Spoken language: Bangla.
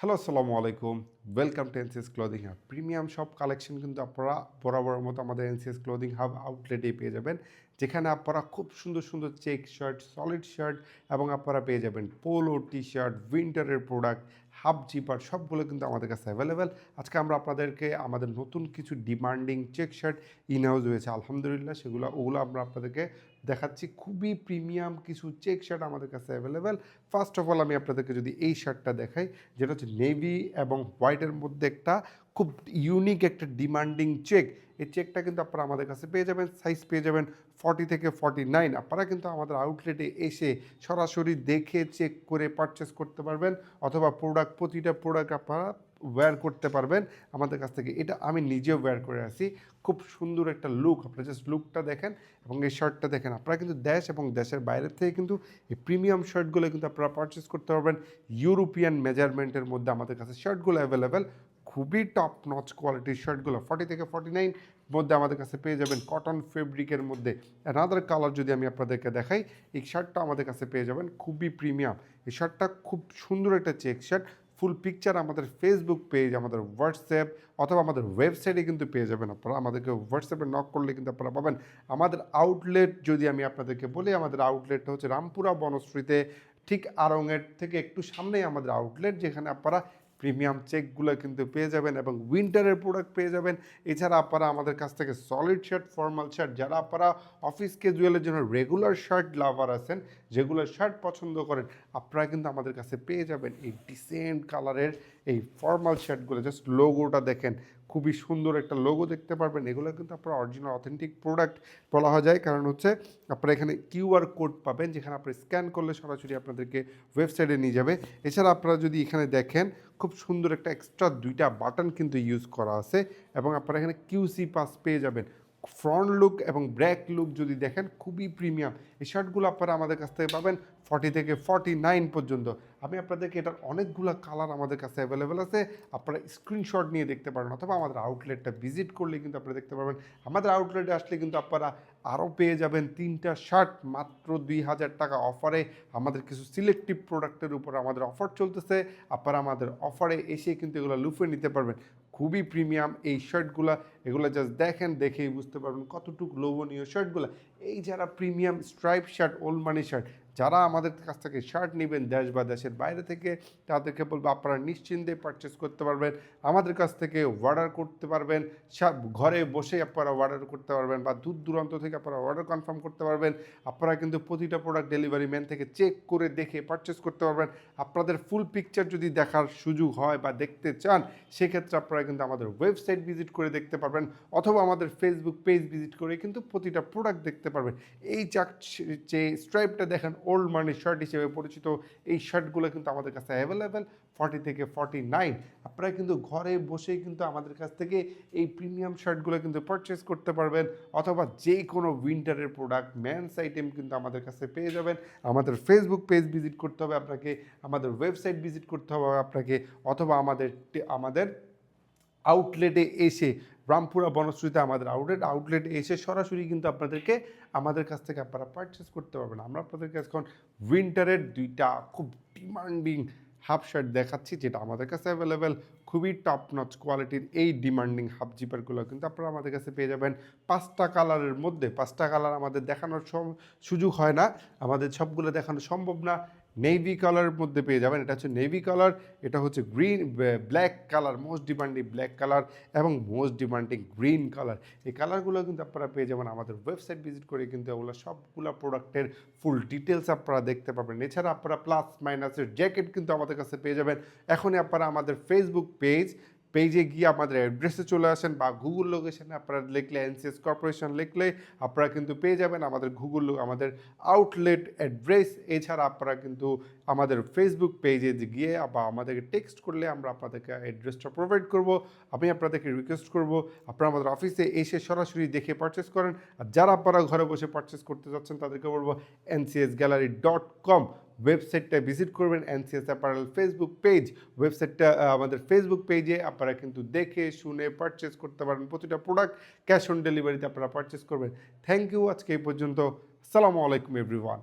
হ্যালো সালামু আলাইকুম welcome to NCS clothing hub premium সব কালেকশন কিন্তু আপনারা বরাবরের মতো আমাদের এনসিএস ক্লোদিং হাব আউটলেটেই পেয়ে যাবেন, যেখানে আপনারা খুব সুন্দর সুন্দর চেক শার্ট সলিড শার্ট এবং আপনারা পেয়ে যাবেন পোলো টি শার্ট উইন্টারের প্রোডাক্ট হাফ জিপার সবগুলো কিন্তু আমাদের কাছে অ্যাভেলেবেল আজকে আমরা আপনাদেরকে আমাদের নতুন কিছু demanding check shirt in house হয়েছে আলহামদুলিল্লাহ, সেগুলো, ওগুলো আমরা আপনাদেরকে দেখাচ্ছি। খুবই প্রিমিয়াম কিছু চেক শার্ট আমাদের কাছে অ্যাভেলেবেল ফার্স্ট অফ অল আমি আপনাদেরকে যদি এই শার্টটা দেখাই, যেটা হচ্ছে নেভি এবং হোয়াইটের মধ্যে একটা খুব ইউনিক একটা ডিমান্ডিং চেক এই চেকটা কিন্তু আপনারা আমাদের কাছে পেয়ে যাবেন সাইজ পেয়ে যাবেন ফর্টি থেকে ফর্টি নাইন আপনারা কিন্তু আমাদের আউটলেটে এসে সরাসরি দেখে চেক করে পারচেস করতে পারবেন, অথবা প্রোডাক্ট প্রতিটা প্রোডাক্ট আপনারা ওয়্যার করতে পারবেন। আমাদের কাছ থেকে এটা আমি নিজেও ওয়্যার করে আসি। খুব সুন্দর একটা লুক আপনারা জাস্ট লুকটা দেখেন এবং এই শার্টটা দেখেন। আপনারা কিন্তু দেশ এবং দেশের বাইরের থেকে কিন্তু এই প্রিমিয়াম শার্টগুলো কিন্তু আপনারা পারচেস করতে পারবেন। ইউরোপিয়ান মেজারমেন্টের মধ্যে আমাদের কাছে শার্টগুলো অ্যাভেলেবেল খুবই টপ নচ কোয়ালিটির শার্টগুলো ফর্টি থেকে ফর্টি নাইন মধ্যে আমাদের কাছে পেয়ে যাবেন কটন ফেব্রিকের মধ্যে। অ্যানাদার কালার যদি আমি আপনাদেরকে দেখাই, এই শার্টটা আমাদের কাছে পেয়ে যাবেন, খুবই প্রিমিয়াম এই শার্টটা খুব সুন্দর একটা চেক শার্ট ফুল পিকচার আমাদের ফেসবুক পেজ আমাদের হোয়াটসঅ্যাপ অথবা আমাদের ওয়েবসাইটে কিন্তু পেয়ে যাবেন আপনারা। আমাদেরকে হোয়াটসঅ্যাপে নক করলে কিন্তু আপনারা পাবেন। আমাদের আউটলেট যদি আমি আপনাদেরকে বলি, আমাদের আউটলেটটা হচ্ছে রামপুরা বনশ্রীতে, ঠিক আরঙের থেকে একটু সামনেই আমাদের আউটলেট যেখানে আপনারা প্রিমিয়াম চেকগুলো কিন্তু পেয়ে যাবেন এবং উইন্টারের প্রোডাক্ট পেয়ে যাবেন। এছাড়া আপনারা আমাদের কাছ থেকে সলিড শার্ট ফর্মাল শার্ট যারা আপনারা অফিস ক্যাজুয়ালের জন্য রেগুলার শার্ট লাভার আছেন, যেগুলো শার্ট পছন্দ করেন, আপনারা কিন্তু আমাদের কাছে পেয়ে যাবেন এই ডিসেন্ট কালারের এই ফর্মাল শার্টগুলো জাস্ট লোগোটা দেখেন, খুবই সুন্দর একটা লোগো দেখতে পারবেন। এগুলো কিন্তু আপনার অরিজিনাল অথেন্টিক প্রোডাক্ট বলা হয় যায়। কারণ হচ্ছে আপনারা এখানে কিউআর কোড পাবেন, যেখানে আপনি স্ক্যান করলে সরাসরি আপনাদেরকে ওয়েবসাইটে নিয়ে যাবে। এছাড়া আপনারা যদি এখানে দেখেন খুব সুন্দর একটা এক্সট্রা দুইটা বাটন কিন্তু ইউজ করা আছে এবং আপনারা এখানে কিউসি পাস পেয়ে যাবেন। ফ্রন্ট লুক এবং ব্যাক লুক যদি দেখেন, খুবই প্রিমিয়াম এই শার্টগুলো আপনারা আমাদের কাছ থেকে পাবেন ফর্টি থেকে ফর্টি নাইন পর্যন্ত। আমি আপনাদেরকে এটার অনেকগুলো কালার আমাদের কাছে অ্যাভেলেবেল আছে। আপনারা স্ক্রিনশট নিয়ে দেখতে পারেন অথবা আমাদের আউটলেটটা ভিজিট করলে কিন্তু আপনারা দেখতে পারবেন। আমাদের আউটলেটে আসলে কিন্তু আপনারা আরও পেয়ে যাবেন তিনটা শার্ট মাত্র দুই হাজার টাকা অফারে আমাদের কিছু সিলেক্টিভ প্রোডাক্টের উপর আমাদের অফার চলতেছে। আপনারা আমাদের অফারে এসে কিন্তু এগুলো লুফে নিতে পারবেন। খুবই প্রিমিয়াম এই শার্টগুলো এগুলো জাস্ট দেখেন, দেখেই বুঝতে পারবেন কতটুকু লোভনীয় শার্টগুলো এই যারা premium stripe shirt old money shirt যারা আমাদের কাছ থেকে শার্ট নেবেন দেশ বা দেশের বাইরে থেকে, তাদেরকে বলব আপনারা নিশ্চিন্তে পারচেস করতে পারবেন। আমাদের কাছ থেকে অর্ডার করতে পারবেন। ঘরে বসে আপনারা অর্ডার করতে পারবেন বা দূর দূরান্ত থেকে আপনারা অর্ডার কনফার্ম করতে পারবেন। আপনারা কিন্তু প্রতিটা প্রোডাক্ট ডেলিভারি ম্যান থেকে চেক করে দেখে পারচেস করতে পারবেন। আপনাদের ফুল পিকচার যদি দেখার সুযোগ হয় বা দেখতে চান, সেক্ষেত্রে আপনারা কিন্তু আমাদের ওয়েবসাইট ভিজিট করে দেখতে পারবেন অথবা আমাদের ফেসবুক পেজ ভিজিট করে কিন্তু প্রতিটা প্রোডাক্ট দেখতে পারবেন। এই চাক যে স্ট্রাইপটা দেখেন ওল্ড মানি শার্ট হিসেবে পরিচিত, এই শার্টগুলো কিন্তু আমাদের কাছে অ্যাভেলেবেল ফর্টি থেকে ফর্টি নাইন আপনারা কিন্তু ঘরে বসেই কিন্তু আমাদের কাছ থেকে এই প্রিমিয়াম শার্টগুলো কিন্তু পারচেস করতে পারবেন, অথবা যে কোনো উইন্টারের প্রোডাক্ট ম্যানস আইটেম কিন্তু আমাদের কাছে পেয়ে যাবেন। আমাদের ফেসবুক পেজ ভিজিট করতে হবে আপনাকে, আমাদের ওয়েবসাইট ভিজিট করতে হবে আপনাকে, অথবা আমাদের আমাদের আউটলেটে এসে রামপুরা বনশ্রীতে আমাদের আউটলেট আউটলেট এসে সরাসরি কিন্তু আপনাদেরকে আমাদের কাছ থেকে আপনারা পারচেস করতে পারবেন। আমরা আপনাদেরকে এখন উইন্টারের দুইটা খুব ডিমান্ডিং হাফ শার্ট দেখাচ্ছি, যেটা আমাদের কাছে অ্যাভেলেবেল খুবই টপ নচ কোয়ালিটির এই ডিমান্ডিং হাফ জিপারগুলো কিন্তু আপনারা আমাদের কাছে পেয়ে যাবেন। পাঁচটা কালারের মধ্যে, পাঁচটা কালার আমাদের দেখানোর সুযোগ হয় না। আমাদের সবগুলো দেখানো সম্ভব না। নেভি কালারের মধ্যে পেয়ে যাবেন। এটা হচ্ছে নেভি কালার এটা হচ্ছে green black colour most demanding black colour এবং মোস্ট ডিমান্ডিং গ্রিন কালার এই কালারগুলো কিন্তু আপনারা পেয়ে যাবেন আমাদের ওয়েবসাইট ভিজিট করে কিন্তু এগুলো সবগুলো প্রোডাক্টের ফুল ডিটেলস আপনারা দেখতে পাবেন। এছাড়া আপনারা প্লাস মাইনাসের জ্যাকেট কিন্তু আমাদের কাছে পেয়ে যাবেন। এখনই আপনারা আমাদের ফেসবুক পেজ পেজে গিয়ে আমাদের অ্যাড্রেসে চলে আসেন বা গুগল লোকেশনে আপনারা লিখলে এনসিএস কর্পোরেশন লিখলে আপনারা কিন্তু পেয়ে যাবেন আমাদের গুগল আমাদের আউটলেট অ্যাড্রেস এছাড়া আপনারা কিন্তু আমাদের ফেসবুক পেজে গিয়ে বা আমাদেরকে টেক্সট করলে আমরা আপনাদেরকে অ্যাড্রেসটা প্রোভাইড করব, আমি আপনাদেরকে রিকোয়েস্ট করব, আপনারা আমাদের অফিসে এসে সরাসরি দেখে পারচেস করেন। আর যারা আপনারা ঘরে বসে পারচেস করতে যাচ্ছেন, তাদেরকে বলব এনসিএস গ্যালারি ডট কম ওয়েবসাইটটা ভিজিট করবেন এনসিএস অ্যাপারেল ফেসবুক পেজ ওয়েবসাইটটা আমাদের ফেসবুক পেজে আপনারা কিন্তু দেখে, শুনে পারচেস করতে পারেন প্রতিটা প্রোডাক্ট ক্যাশ অন ডেলিভারিতে আপনারা পারচেস করবেন। থ্যাংক ইউ আজকে এই পর্যন্ত। আসসালামু আলাইকুম এভরিওয়ান